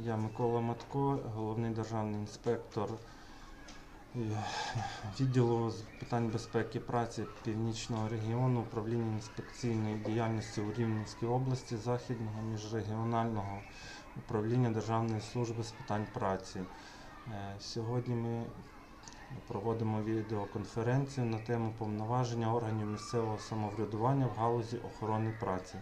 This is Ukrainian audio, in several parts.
Я Микола Матко, головний державний інспектор відділу з питань безпеки праці Північного регіону управління інспекційної діяльності у Рівненській області Західного міжрегіонального управління Державної служби з питань праці. Е, Сьогодні ми проводимо відеоконференцію на тему повноваження органів місцевого самоврядування в галузі охорони праці.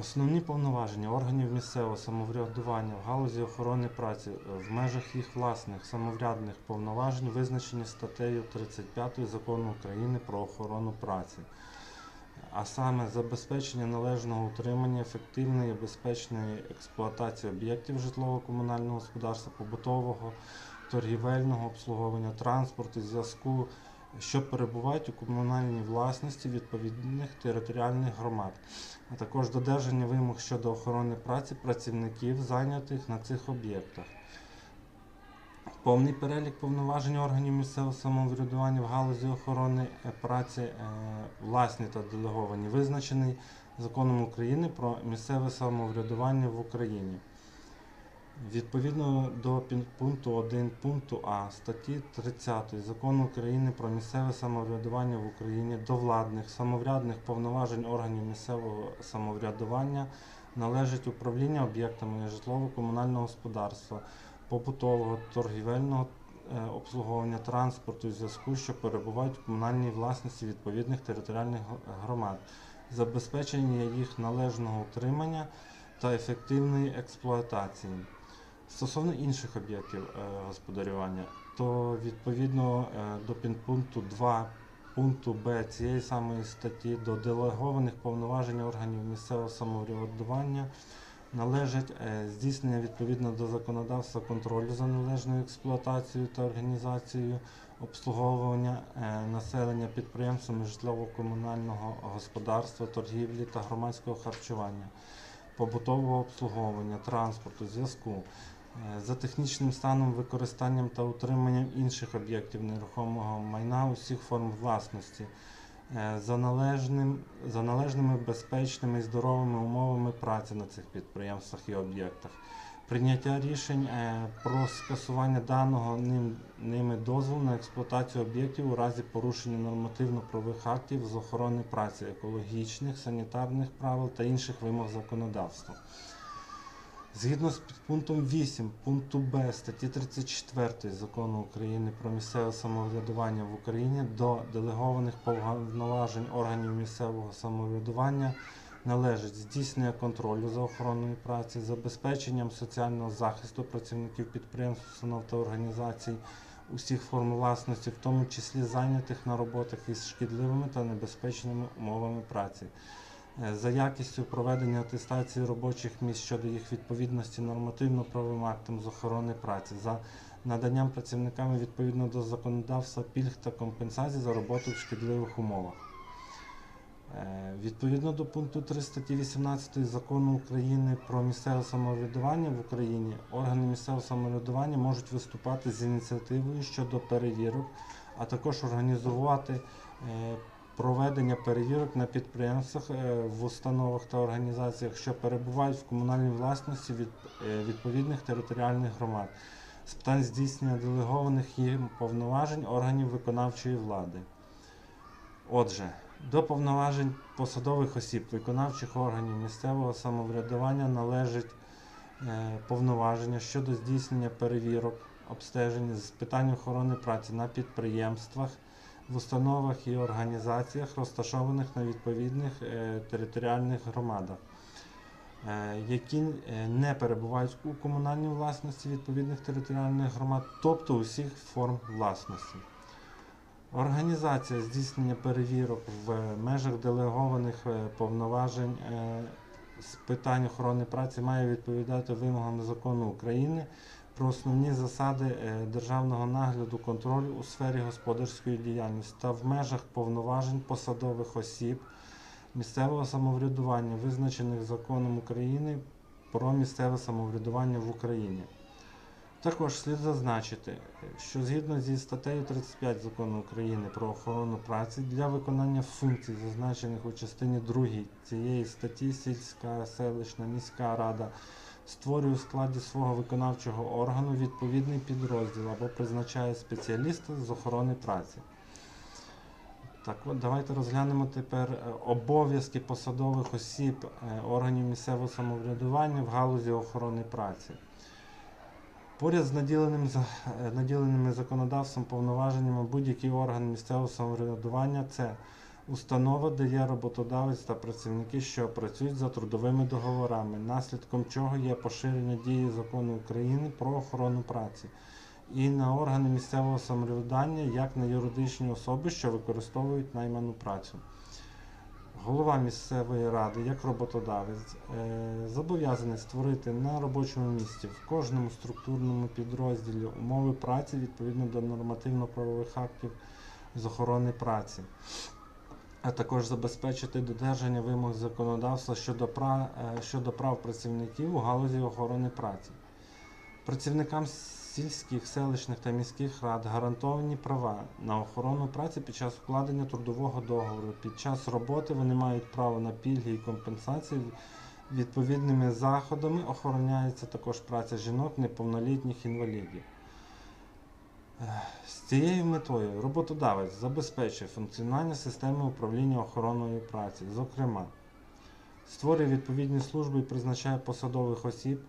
Основні повноваження органів місцевого самоврядування в галузі охорони праці е, в межах їх власних самоврядних повноважень визначені статтею 35 Закону України про охорону праці, а саме забезпечення належного утримання, ефективної і безпечної експлуатації об'єктів житлово-комунального господарства, побутового, торгівельного обслуговування транспорту, зв'язку, що перебувають у комунальній власності відповідних територіальних громад а також додержання вимог щодо охорони праці працівників, зайнятих на цих об'єктах. Повний перелік повноважень органів місцевого самоврядування в галузі охорони е, праці е, власні та делеговані визначений законом України про місцеве самоврядування в Україні. Відповідно до пункту 1 пункту А статті 30 Закону України про місцеве самоврядування в Україні до владних самоврядних повноважень органів місцевого самоврядування належить управління об'єктами житлово-комунального господарства, побутового, торгівельного е, обслуговування транспорту, зв'язку, що перебувають у комунальній власності відповідних територіальних громад, забезпечення їх належного утримання та ефективної експлуатації. Стосовно інших об'єктів е, господарювання, то відповідно е, до підпункту 2 пункту Б цієї самої статті до делегованих повноважень органів місцевого самоврядування належить е, здійснення відповідно до законодавства контролю за належною експлуатацією та організацією обслуговування населення підприємствами житлово-комунального господарства, торгівлі та громадського харчування побутового обслуговування, транспорту, зв'язку, за технічним станом, використанням та утриманням інших об'єктів нерухомого майна усіх форм власності, е, за, належним, за належними безпечними і здоровими умовами праці на цих підприємствах і об'єктах. Прийняття рішень е, про скасування даного ним, ними дозволу на експлуатацію об'єктів у разі порушення нормативно-правових актів з охорони праці, екологічних, санітарних правил та інших вимог законодавства. Згідно з підпунктом 8 пункту Б статті 34 Закону України про місцеве самоврядування в Україні до делегованих повноважень органів місцевого самоврядування належить здійснення контролю за охороною праці, забезпеченням соціального захисту працівників підприємств, установ та організацій усіх форм власності, в тому числі зайнятих на роботах із шкідливими та небезпечними умовами праці. Е, За якістю проведення атестації робочих місць щодо їх відповідності нормативно-правовим актам з охорони праці, за наданням працівниками відповідно до законодавства пільг та компенсацій за роботу в шкідливих умовах. Е, Відповідно до пункту 3 статті 18 закону України про місцеве самоврядування в Україні, органи місцевого самоврядування можуть виступати з ініціативою щодо перевірок, а також організувати е, проведення перевірок на підприємствах, е, в установах та організаціях, що перебувають в комунальній власності від е, відповідних територіальних громад з питань здійснення делегованих їм повноважень органів виконавчої влади. Отже, до повноважень посадових осіб виконавчих органів місцевого самоврядування належить е, повноваження щодо здійснення перевірок, обстежень з питань охорони праці на підприємствах, в установах і організаціях, розташованих на відповідних е, територіальних громадах, е, які е, не перебувають у комунальній власності відповідних територіальних громад, тобто усіх форм власності. Організація здійснення перевірок в межах делегованих повноважень з питань охорони праці має відповідати вимогам закону України про основні засади е, державного нагляду контролю у сфері господарської діяльності та в межах повноважень посадових осіб місцевого самоврядування, визначених законом України про місцеве самоврядування в Україні. Також слід зазначити, що згідно зі статтею 35 закону України про охорону праці для виконання функцій, зазначених у частині 2 цієї статті, сільська, селищна, міська рада створює у складі свого виконавчого органу відповідний підрозділ або призначає спеціаліста з охорони праці. Так от давайте розглянемо тепер е, обов'язки посадових осіб е, органів місцевого самоврядування в галузі охорони праці. Поряд з наділеним, е, наділеними законодавством повноваженнями будь-який орган місцевого самоврядування це установа, де є роботодавець та працівники, що працюють за трудовими договорами, наслідком чого є поширення дії закону України про охорону праці, і на органи місцевого самоврядування, як на юридичні особи, що використовують найману працю. Голова місцевої ради, як роботодавець, е, зобов'язаний створити на робочому місці в кожному структурному підрозділі умови праці відповідно до нормативно-правових актів з охорони праці, а також забезпечити додержання вимог законодавства щодо прав, щодо прав працівників у галузі охорони праці. Працівникам сільських, селищних та міських рад гарантовані права на охорону праці під час укладення трудового договору. Під час роботи вони мають право на пільги і компенсації. Відповідними заходами охороняється також праця жінок, неповнолітніх інвалідів. З цією метою роботодавець забезпечує функціонування системи управління охороною праці, зокрема, створює відповідні служби і призначає посадових осіб,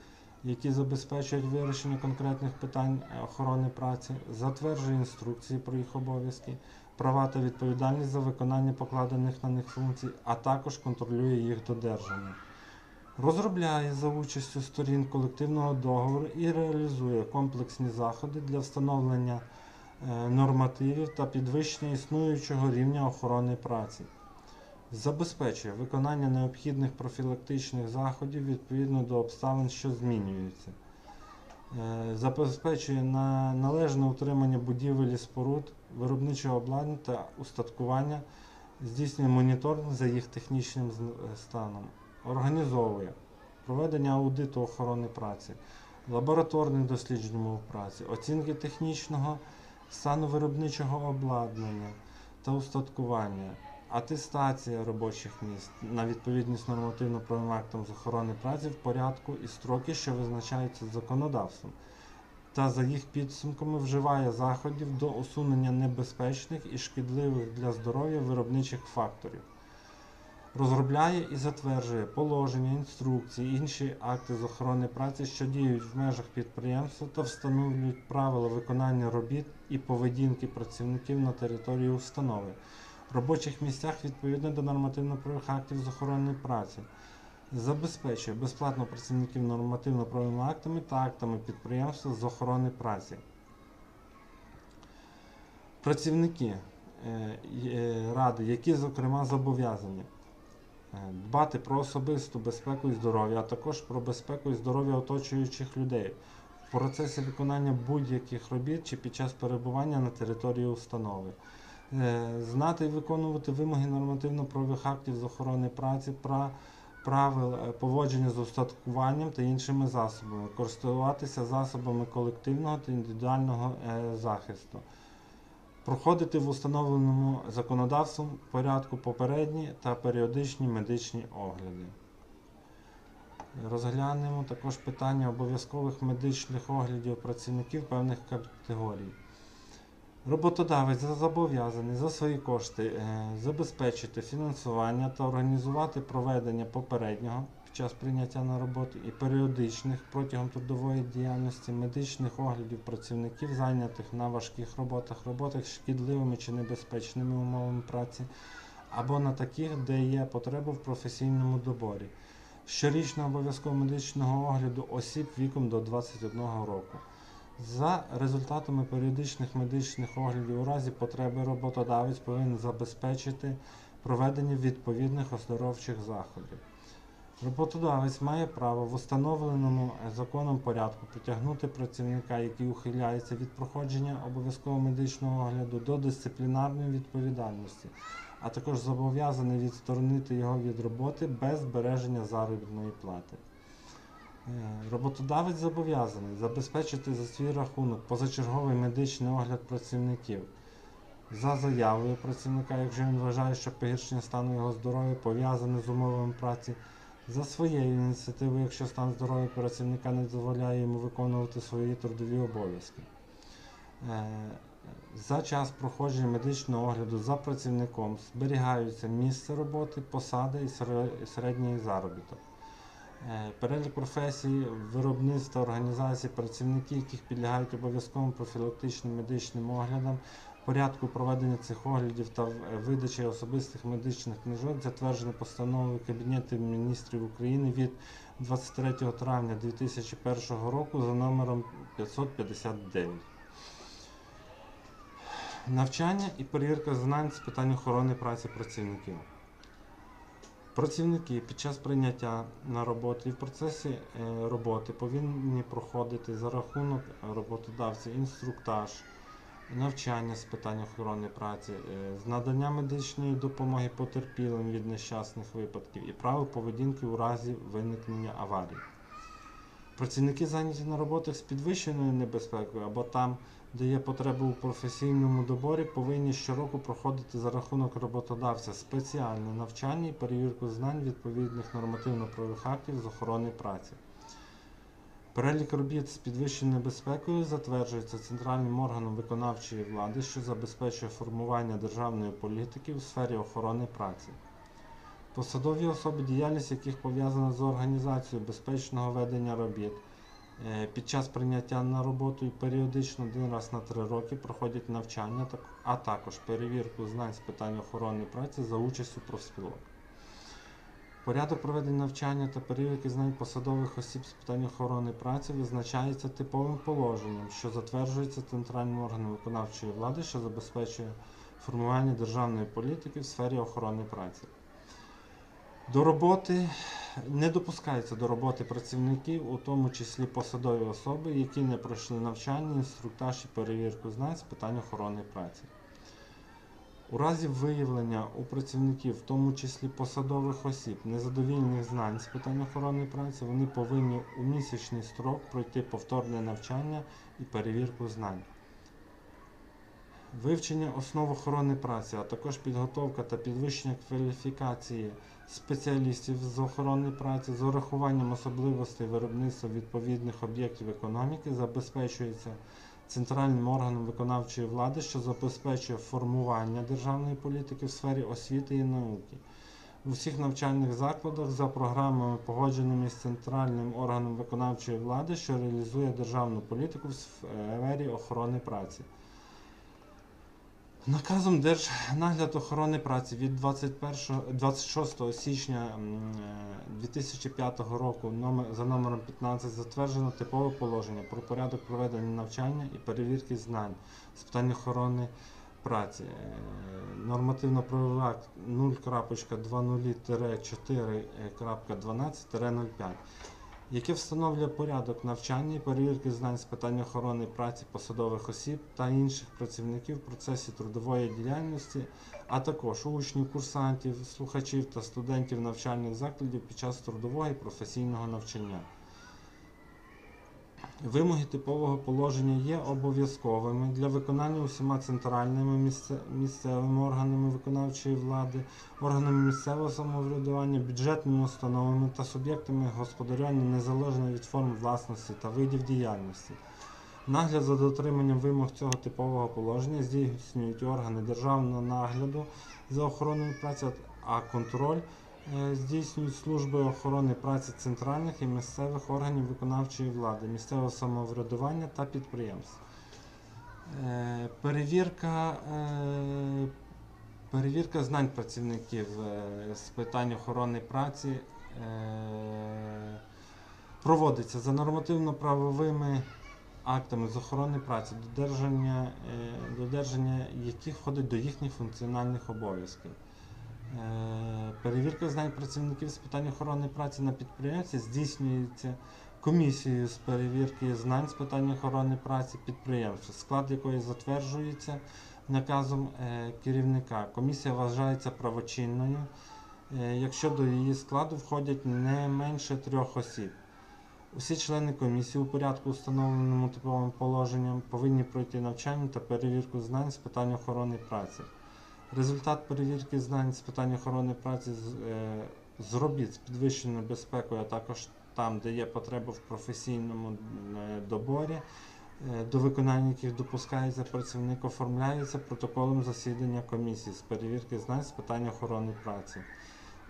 які забезпечують вирішення конкретних питань охорони праці, затверджує інструкції про їх обов'язки, права та відповідальність за виконання покладених на них функцій, а також контролює їх додержання. Розробляє за участю сторін колективного договору і реалізує комплексні заходи для встановлення е, нормативів та підвищення існуючого рівня охорони праці. Забезпечує виконання необхідних профілактичних заходів відповідно до обставин, що змінюються. Е, Забезпечує на належне утримання будівель і споруд, виробничого обладнання та устаткування, здійснює моніторинг за їх технічним е, станом, організовує проведення аудиту охорони праці, лабораторних досліджень умов праці, оцінки технічного стану виробничого обладнання та устаткування, атестація робочих місць на відповідність нормативно-правовим актам з охорони праці в порядку і строки, що визначаються законодавством, та за їх підсумками вживає заходів до усунення небезпечних і шкідливих для здоров'я виробничих факторів. Розробляє і затверджує положення, інструкції, інші акти з охорони праці, що діють в межах підприємства та встановлюють правила виконання робіт і поведінки працівників на території установи, робочих місцях відповідно до нормативно-правових актів з охорони праці. Забезпечує безплатно працівників нормативно-правовими актами та актами підприємства з охорони праці. Працівники е, ради, які, зокрема, зобов'язані е, дбати про особисту безпеку і здоров'я, а також про безпеку і здоров'я оточуючих людей в процесі виконання будь-яких робіт чи під час перебування на території установи. Е, Знати і виконувати вимоги нормативно-правових актів з охорони праці, правил е, поводження з устаткуванням та іншими засобами, користуватися засобами колективного та індивідуального е, захисту. Проходити в установленому законодавством порядку попередні та періодичні медичні огляди. Розглянемо також питання обов'язкових медичних оглядів працівників певних категорій. Роботодавець зобов'язаний за свої кошти е, забезпечити фінансування та організувати проведення попереднього час прийняття на роботу і періодичних протягом трудової діяльності медичних оглядів працівників, зайнятих на важких роботах, роботах шкідливими чи небезпечними умовами праці, або на таких, де є потреба в професійному доборі. Щорічного обов'язкового медичного огляду осіб віком до 21 року. За результатами періодичних медичних оглядів у разі потреби роботодавець повинен забезпечити проведення відповідних оздоровчих заходів. Роботодавець має право в установленому е, законом порядку притягнути працівника, який ухиляється від проходження обов'язкового медичного огляду до дисциплінарної відповідальності, а також зобов'язаний відсторонити його від роботи без збереження заробітної плати. Е, Роботодавець зобов'язаний забезпечити за свій рахунок позачерговий медичний огляд працівників за заявою працівника, якщо він вважає, що погіршення стану його здоров'я пов'язане з умовами праці, За своєю ініціативою, якщо стан здоров'я працівника не дозволяє йому виконувати свої трудові обов'язки. Е, За час проходження медичного огляду за працівником зберігаються місце роботи, посада і середній заробіток. Е, Перелік професій, виробництва, організацій, працівники, яких підлягають обов'язковим профілактичним медичним оглядам, порядку проведення цих оглядів та видачі особистих медичних книжок затверджено постановою Кабінету міністрів України від 23 травня 2001 року за номером 559. Навчання і перевірка знань з питань охорони праці працівників. Працівники під час прийняття на роботу і в процесі е, роботи повинні проходити за рахунок роботодавця інструктаж, навчання з питань охорони праці, е, з надання медичної допомоги потерпілим від нещасних випадків і правил поведінки у разі виникнення аварії. Працівники зайняті на роботах з підвищеною небезпекою або там, де є потреба у професійному доборі, повинні щороку проходити за рахунок роботодавця спеціальне навчання і перевірку знань відповідних нормативно-правових актів з охорони праці. Перелік робіт з підвищеною небезпекою затверджується центральним органом виконавчої влади, що забезпечує формування державної політики у сфері охорони праці. Посадові особи, діяльність яких пов'язана з організацією безпечного ведення робіт, е, під час прийняття на роботу і періодично один раз на три роки проходять навчання, а також перевірку знань з питань охорони праці за участю профспілок. Порядок проведення навчання та перевірки знань посадових осіб з питань охорони праці визначається типовим положенням, що затверджується центральним органом виконавчої влади, що забезпечує формування державної політики в сфері охорони праці. До роботи не допускається до роботи працівників, у тому числі посадові особи, які не пройшли навчання, інструктаж і перевірку знань з питань охорони праці. У разі виявлення у працівників, в тому числі посадових осіб, незадовільних знань з питань охорони праці, вони повинні у місячний строк пройти повторне навчання і перевірку знань. Вивчення основ охорони праці, а також підготовка та підвищення кваліфікації спеціалістів з охорони праці з урахуванням особливостей виробництва відповідних об'єктів економіки забезпечується центральним органом виконавчої влади, що забезпечує формування державної політики в сфері освіти і науки. У всіх навчальних закладах за програмами, погодженими з центральним органом виконавчої влади, що реалізує державну політику в сфері охорони праці. Наказом Держнагляд охорони праці від 21, 26 січня е, 2005 року номер, за номером 15 затверджено типове положення про порядок проведення навчання і перевірки знань з питань охорони праці. Е, Нормативно-правовий акт 0.00-4.12-05 яке встановлює порядок навчання і перевірки знань з питань охорони праці посадових осіб та інших працівників в процесі трудової діяльності, а також учнів, курсантів, слухачів та студентів навчальних закладів під час трудового і професійного навчання. Вимоги типового положення є обов'язковими для виконання усіма центральними місцевими органами виконавчої влади, органами місцевого самоврядування, бюджетними установами та суб'єктами господарювання незалежно від форм власності та видів діяльності. Нагляд за дотриманням вимог цього типового положення здійснюють органи державного нагляду за охороною праці, а контроль здійснюють служби охорони праці центральних і місцевих органів виконавчої влади, місцевого самоврядування та підприємств. Е, Перевірка, е, перевірка знань працівників е, з питань охорони праці е, проводиться за нормативно-правовими актами з охорони праці, додержання, е, додержання яких входить до їхніх функціональних обов'язків. Е, Перевірка знань працівників з питань охорони праці на підприємстві здійснюється комісією з перевірки знань з питань охорони праці підприємства, склад якої затверджується наказом е, керівника. Комісія вважається правочинною, е, якщо до її складу входять не менше трьох осіб. Усі члени комісії у порядку, встановленому типовим положенням, повинні пройти навчання та перевірку знань з питань охорони праці. Результат перевірки знань з питань охорони праці е, з робіт з підвищеною безпекою, а також там, де є потреба в професійному е, доборі, е, до виконання яких допускається працівник, оформляється протоколом засідання комісії з перевірки знань з питань охорони праці.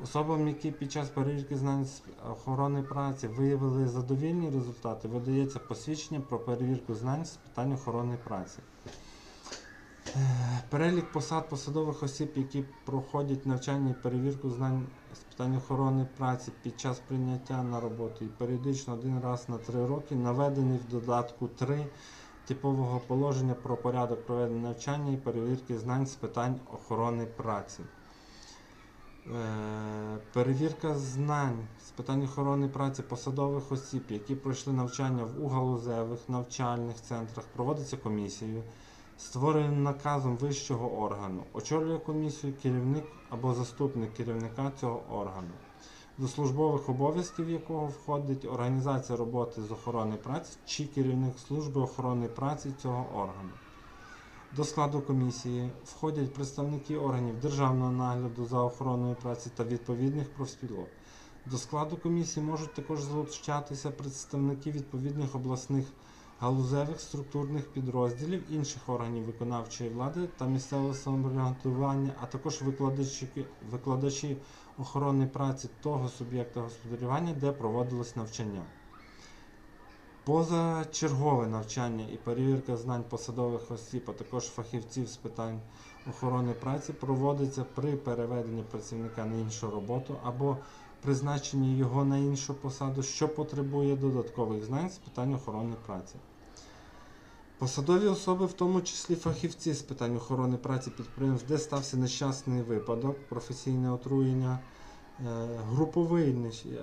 Особам, які під час перевірки знань з охорони праці виявили задовільні результати, видається посвідчення про перевірку знань з питань охорони праці. Е, Перелік посад посадових осіб, які проходять навчання і перевірку знань з питань охорони праці під час прийняття на роботу і періодично один раз на три роки, наведений в додатку 3 типового положення про порядок проведення навчання і перевірки знань з питань охорони праці. Е, Перевірка знань з питань охорони праці посадових осіб, які пройшли навчання в угалузевих навчальних центрах, проводиться комісією, створеним наказом вищого органу. Очолює комісію керівник або заступник керівника цього органу, до службових обов'язків якого входить організація роботи з охорони праці чи керівник служби охорони праці цього органу. До складу комісії входять представники органів державного нагляду за охороною праці та відповідних профспілок. До складу комісії можуть також залучатися представники відповідних обласних галузевих структурних підрозділів інших органів виконавчої влади та місцевого самоврядування, а також викладачі, викладачі охорони праці того суб'єкта господарювання, де проводилось навчання. Позачергове навчання і перевірка знань посадових осіб, а також фахівців з питань охорони праці проводиться при переведенні працівника на іншу роботу або призначенні його на іншу посаду, що потребує додаткових знань з питань охорони праці. Посадові особи, в тому числі фахівці з питань охорони праці підприємств, де стався нещасний випадок, професійне отруєння, е, груповий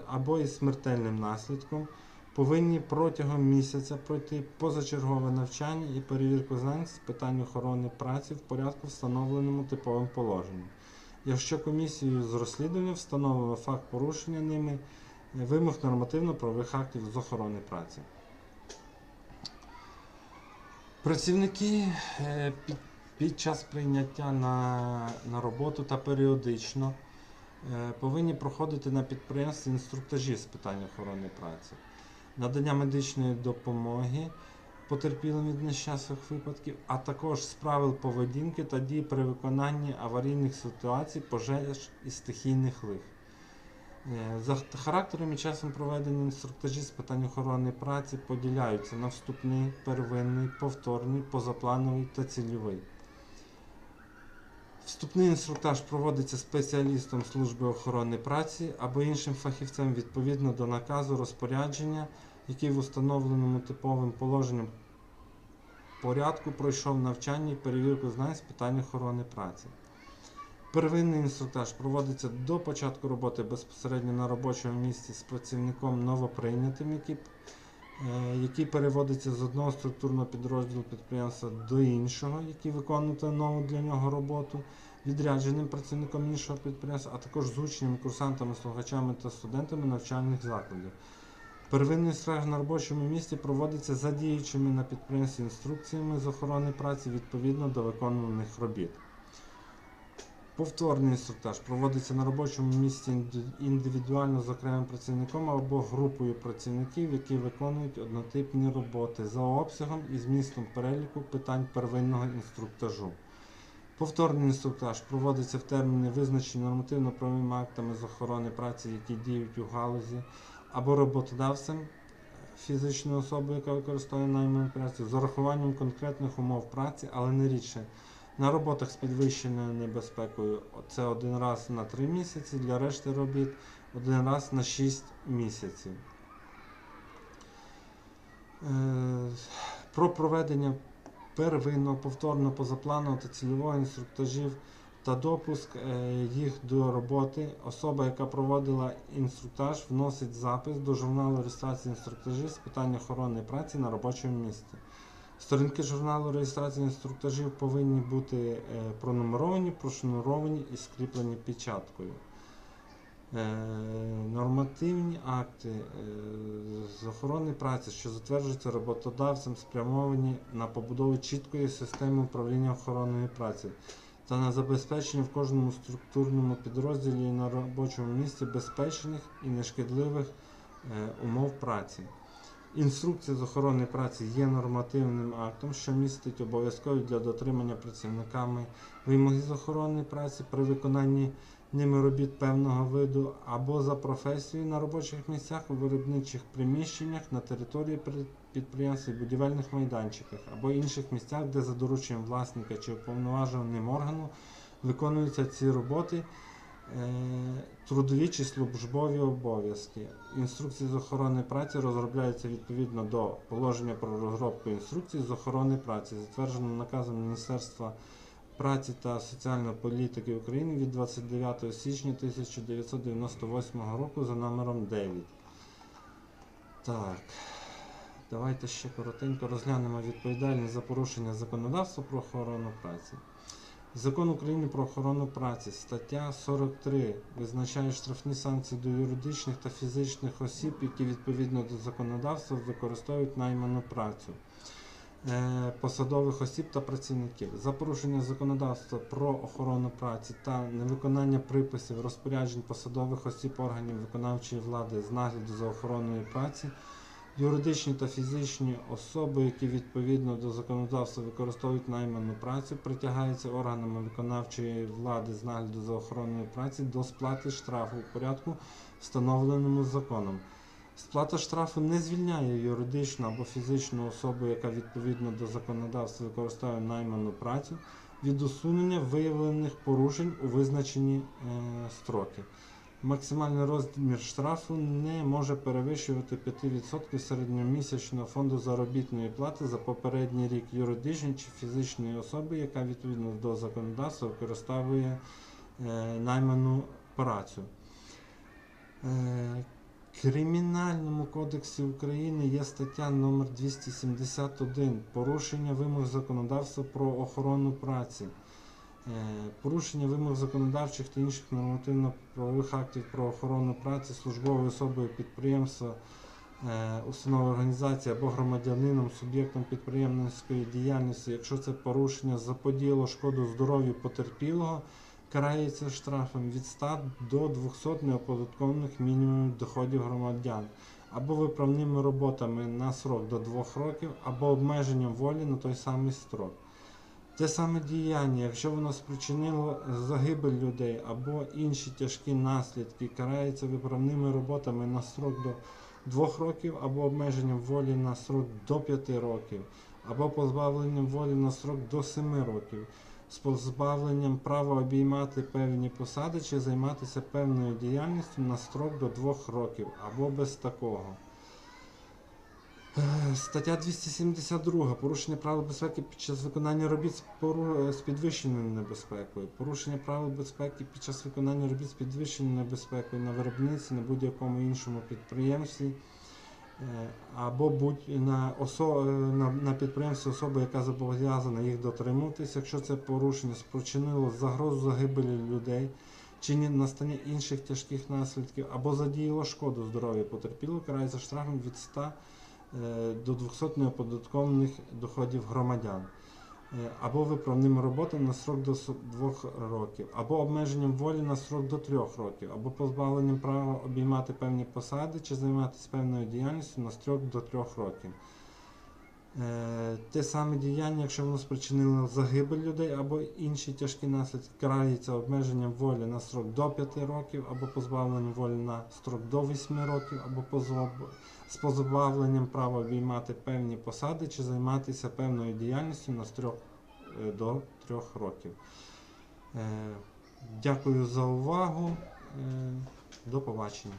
або із смертельним наслідком, повинні протягом місяця пройти позачергове навчання і перевірку знань з питань охорони праці в порядку, встановленому типовим положенням. Якщо комісією з розслідування встановлено факт порушення ними е, вимог нормативно-правових актів з охорони праці. Працівники е, під, під час прийняття на, на роботу та періодично е, повинні проходити на підприємстві інструктажі з питань охорони праці, надання медичної допомоги потерпілим від нещасних випадків, а також з правил поведінки та дій при виконанні аварійних ситуацій, пожеж і стихійних лих. Е, За характером часом проведення інструктажі з питань охорони праці поділяються на вступний, первинний, повторний, позаплановий та цільовий. Вступний інструктаж проводиться спеціалістом служби охорони праці або іншим фахівцем відповідно до наказу розпорядження, який в установленому типовим положенням порядку пройшов навчання і перевірку знань з питань охорони праці. Первинний інструктаж проводиться до початку роботи безпосередньо на робочому місці з працівником новоприйнятим, який, е, який переводиться з одного структурного підрозділу підприємства до іншого, який виконує нову для нього роботу, відрядженим працівником іншого підприємства, а також з учнями, курсантами, слухачами та студентами навчальних закладів. Первинний інструктаж на робочому місці проводиться за діючими на підприємстві інструкціями з охорони праці відповідно до виконуваних робіт. Повторний інструктаж проводиться на робочому місці індивідуально з окремим працівником або групою працівників, які виконують однотипні роботи за обсягом і змістом переліку питань первинного інструктажу. Повторний інструктаж проводиться в терміни, визначені нормативно-правовими актами з охорони праці, які діють у галузі, або роботодавцем фізичної особи, яка використовує найману працю, з урахуванням конкретних умов праці, але не рідше. На роботах з підвищеною небезпекою це один раз на 3 місяці, для решти робіт один раз на 6 місяців. Е, Про проведення первинного, повторного, позапланового та цільового інструктажів та допуск е, їх до роботи. Особа, яка проводила інструктаж, вносить запис до журналу реєстрації інструктажів з питань охорони праці на робочому місці. Сторінки журналу реєстрації інструктажів повинні бути е, пронумеровані, прошнуровані і скріплені печаткою. Е, нормативні акти е, з охорони праці, що затверджуються роботодавцем, спрямовані на побудову чіткої системи управління охороною праці. та на забезпечення в кожному структурному підрозділі і на робочому місці безпечних і нешкідливих умов праці. Інструкція з охорони праці є нормативним актом, що містить обов'язкові для дотримання працівниками вимоги з охорони праці при виконанні ними робіт певного виду або за професією на робочих місцях у виробничих приміщеннях на території при- підприємств і будівельних майданчиках або інших місцях, де за дорученням власника чи уповноваженим органу виконуються ці роботи. Е, Трудові службові обов'язки. Інструкції з охорони праці розробляються відповідно до положення про розробку інструкцій з охорони праці, затвердженого наказом Міністерства праці та соціальної політики України від 29 січня 1998 року за номером 9. Так. Давайте ще коротенько розглянемо відповідальність за порушення законодавства про охорону праці. Закон України про охорону праці, стаття 43 визначає штрафні санкції до юридичних та фізичних осіб, які відповідно до законодавства використовують найману працю е, посадових осіб та працівників за порушення законодавства про охорону праці та невиконання приписів розпоряджень посадових осіб органів виконавчої влади з нагляду за охороною праці. Юридичні та фізичні особи, які відповідно до законодавства використовують найману працю, притягаються органами виконавчої влади з нагляду за охороною праці до сплати штрафу у порядку, встановленому законом. Сплата штрафу не звільняє юридичну або фізичну особу, яка відповідно до законодавства використовує найману працю, від усунення виявлених порушень у визначені е, строки. Максимальний розмір штрафу не може перевищувати 5% середньомісячного фонду заробітної плати за попередній рік юридичної чи фізичної особи, яка відповідно до законодавства використовує е, найману працю. Е, Кримінальному кодексі України є стаття номер 271 порушення вимог законодавства про охорону праці. Е, Порушення вимог законодавчих та інших нормативно-правових актів про охорону праці службовою особою підприємства, е, установи організації або громадянином, суб'єктом підприємницької діяльності, якщо це порушення заподіяло шкоду здоров'ю потерпілого, карається штрафом від 100 до 200 неоподаткованих мінімумів доходів громадян, або виправними роботами на срок до 2 років, або обмеженням волі на той самий строк. Те саме діяння, якщо воно спричинило загибель людей або інші тяжкі наслідки, карається виправними роботами на срок до 2 років, або обмеженням волі на срок до 5 років, або позбавленням волі на срок до 7 років, з позбавленням права обіймати певні посади чи займатися певною діяльністю на строк до 2 років, або без такого. Е, Стаття 272. Порушення правил безпеки під час виконання робіт з, підвищеною небезпекою. Порушення правил безпеки під час виконання робіт з підвищеною небезпекою на виробництві, на будь-якому іншому підприємстві. е, Або будь на, осо, е, на, на підприємстві особа, яка зобов'язана їх дотримуватись, якщо це порушення спричинило загрозу загибелі людей чи настання інших тяжких наслідків, або задіяло шкоду здоров'ю потерпілого, карається штрафом від 100 е, до 200 неоподаткованих доходів громадян, Е, або виправним роботам на срок до 2 років, або обмеженням волі на срок до 3 років, або позбавленням права обіймати певні посади чи займатися певною діяльністю на строк до 3 років. Е, Те саме діяння, якщо воно спричинило загибель людей або інші тяжкі наслідки, карається обмеженням волі на строк до 5 років, або позбавленням волі на строк до 8 років, або з позбавленням права обіймати певні посади чи займатися певною діяльністю на строк е, до 3 років. Е, Дякую за увагу. До побачення.